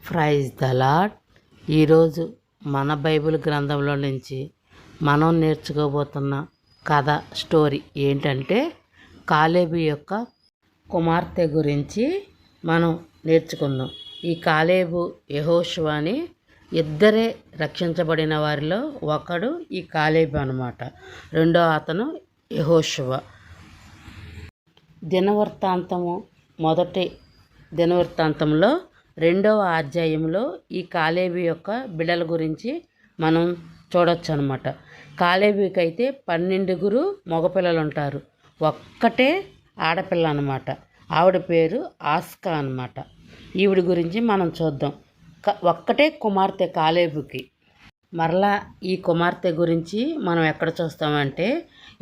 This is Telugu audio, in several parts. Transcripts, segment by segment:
ప్రైజ్ ద లాడ్ ఈరోజు మన బైబిల్ గ్రంథంలో నుంచి మనం నేర్చుకోబోతున్న కథ స్టోరీ ఏంటంటే కాలేబు యొక్క కుమార్తె గురించి మనం నేర్చుకుందాం. ఈ కాలేబు యహోషువాని ఇద్దరే రక్షించబడిన వారిలో ఒకడు ఈ కాలేబు అనమాట రెండో అతను యహోషువ. దినవృత్తాంతము మొదటి దినవృత్తాంతంలో రెండవ అధ్యాయంలో ఈ కాలేబీ యొక్క బిడల గురించి మనం చూడొచ్చు అనమాట కాలేబీకి అయితే పన్నెండుగురు మగపిల్లలు ఉంటారు ఒక్కటే ఆడపిల్ల అనమాట ఆవిడ పేరు ఆస్కా అనమాట. ఈవిడ గురించి మనం చూద్దాం. క ఒక్కటే కుమార్తె కాలేబుకి. మరలా ఈ కుమార్తె గురించి మనం ఎక్కడ చూస్తామంటే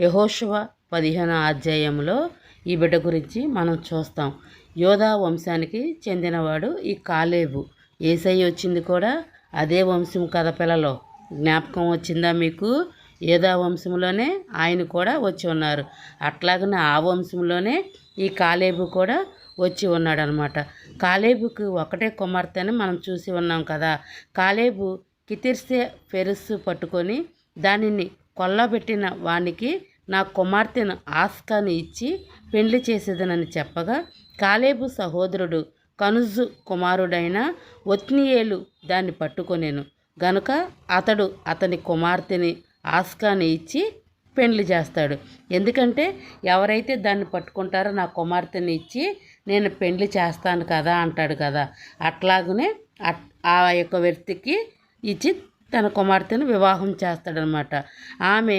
యహోశివ పదిహేను అధ్యాయంలో ఈ బిడ్డ గురించి మనం చూస్తాం. యోధా వంశానికి చెందినవాడు ఈ కాలేబు. ఏసై వచ్చింది కూడా అదే వంశం కథ పిల్లలో. జ్ఞాపకం వచ్చిందా మీకు? యోధా వంశంలోనే ఆయన కూడా వచ్చి ఉన్నారు. అట్లాగనే ఆ వంశంలోనే ఈ కాలేబు కూడా వచ్చి ఉన్నాడనమాట. కాలేబుకు ఒకటే కుమార్తె అని మనం చూసి ఉన్నాం కదా. కాలేబు కితిర్సే పెరుస్సు పట్టుకొని దానిని కొల్లబెట్టిన వానికి నా కుమార్తెను ఆస్కాని ఇచ్చి పెండ్లి చేసేదనని చెప్పగా కాలేబు సహోదరుడు కనుజు కుమారుడైన ఒత్నియేలు దాన్ని పట్టుకొనేను. గనుక అతడు అతని కుమార్తెని ఆస్కాని ఇచ్చి పెండ్లి చేస్తాడు. ఎందుకంటే ఎవరైతే దాన్ని పట్టుకుంటారో నా కుమార్తెని ఇచ్చి నేను పెండ్లి చేస్తాను కదా అంటాడు కదా. అట్లాగనే ఆ యొక్క వ్యక్తికి ఇచ్చి తన కుమార్తెను వివాహం చేస్తాడనమాట. ఆమె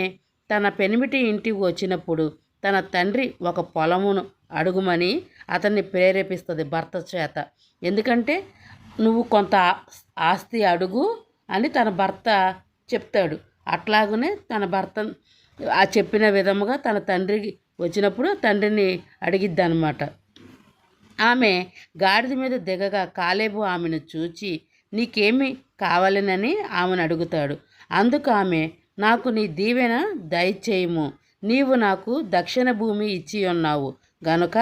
తన పెనిమిటి ఇంటికి వచ్చినప్పుడు తన తండ్రి ఒక పొలమును అడుగుమని అతన్ని ప్రేరేపిస్తుంది భర్త చేత. ఎందుకంటే నువ్వు కొంత ఆస్తి అడుగు అని తన భర్త చెప్తాడు. అట్లాగనే తన భర్త ఆ చెప్పిన విధముగా తన తండ్రికి వచ్చినప్పుడు తండ్రిని అడిగిద్ది అనమాట ఆమె గాడిద మీద దిగగా కాలేబు ఆమెను చూచి నీకేమి కావాలనని ఆమెను అడుగుతాడు. అందుకు ఆమె నాకు నీ దీవెన దయచేయము. నీవు నాకు దక్షిణ భూమి ఇచ్చి ఉన్నావు. గనుక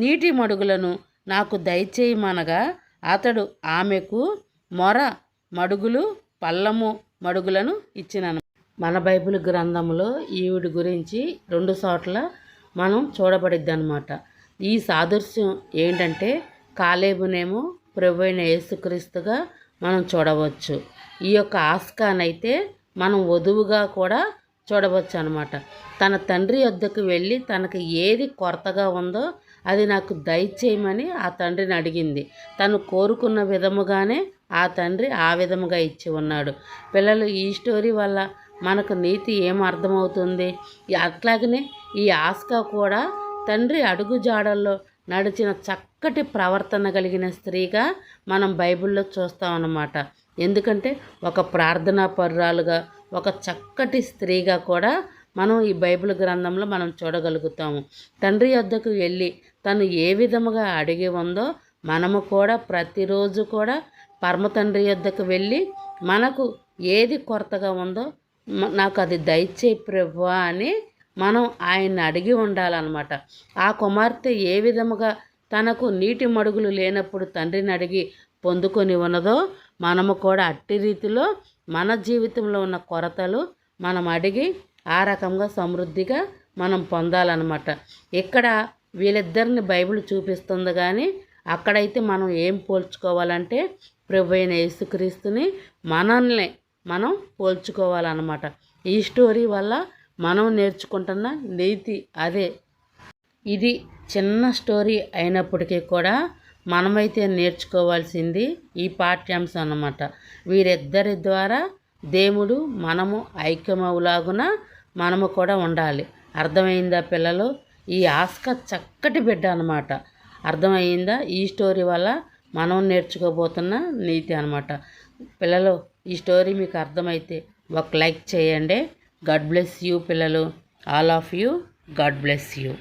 నీటి మడుగులను నాకు దయచేయమనగా అతడు ఆమెకు మొర మడుగులు పల్లము మడుగులను ఇచ్చినను. మన బైబిల్ గ్రంథంలో ఈవిడి గురించి రెండు చోట్ల మనం చూడబడిద్ది అనమాట ఈ సాదృశ్యం ఏంటంటే కాలేబునేమో ప్రభు అయిన యేసుక్రీస్తుగా మనం చూడవచ్చు. ఈ యొక్క ఆస్కానైతే మనం వధువుగా కూడా చూడవచ్చు అనమాట తన తండ్రి వద్దకు వెళ్ళి తనకు ఏది కొరతగా ఉందో అది నాకు దయచేయమని ఆ తండ్రిని అడిగింది. తను కోరుకున్న విధముగానే ఆ తండ్రి ఆ విధముగా ఇచ్చి ఉన్నాడు. పిల్లలు ఈ స్టోరీ వల్ల మనకు నీతి ఏం అర్థమవుతుంది? అట్లాగనే ఈ ఆస్కా కూడా తండ్రి అడుగు జాడల్లో నడిచిన చక్కటి ప్రవర్తన కలిగిన స్త్రీగా మనం బైబిల్లో చూస్తామన్నమాట ఎందుకంటే ఒక ప్రార్థనా పర్రాలుగా ఒక చక్కటి స్త్రీగా కూడా మనం ఈ బైబిల్ గ్రంథంలో మనం చూడగలుగుతాము. తండ్రి వద్దకు వెళ్ళి తను ఏ విధముగా అడిగి ఉందో మనము కూడా ప్రతిరోజు కూడా పరమ తండ్రి వద్దకు వెళ్ళి మనకు ఏది కొరతగా ఉందో నాకు అది దయచే ప్రభు అని మనం ఆయన్ని అడిగి ఉండాలన్నమాట. ఆ కుమార్తె ఏ విధముగా తనకు నీటి మడుగులు లేనప్పుడు తండ్రిని అడిగి పొందుకొని ఉన్నదో మనము కూడా అట్టి రీతిలో మన జీవితంలో ఉన్న కొరతలు మనం అడిగి ఆ రకంగా సమృద్ధిగా మనం పొందాలన్నమాట. ఇక్కడ వీళ్ళిద్దరిని బైబిల్ చూపిస్తుంది కానీ అక్కడైతే మనం ఏం పోల్చుకోవాలంటే ప్రభు అయిన యేసుక్రీస్తుని మనల్ని మనం పోల్చుకోవాలన్నమాట. ఈ స్టోరీ వల్ల మనం నేర్చుకుంటున్న నీతి అదే. ఇది చిన్న స్టోరీ అయినప్పటికీ కూడా మనమైతే నేర్చుకోవాల్సింది ఈ పాఠ్యాంశం అన్నమాట. వీరిద్దరి ద్వారా దేవుడు మనము ఐక్యమవులాగున మనము కూడా ఉండాలి. అర్థమైందా పిల్లలు? ఈ ఆస్క చక్కటి బిడ్డ అనమాట అర్థమైందా? ఈ స్టోరీ వల్ల మనం నేర్చుకోబోతున్న నీతి అనమాట పిల్లలు ఈ స్టోరీ మీకు అర్థమైతే ఒక లైక్ చేయండి. గాడ్ బ్లెస్ యూ పిల్లలు. All of you. God bless you.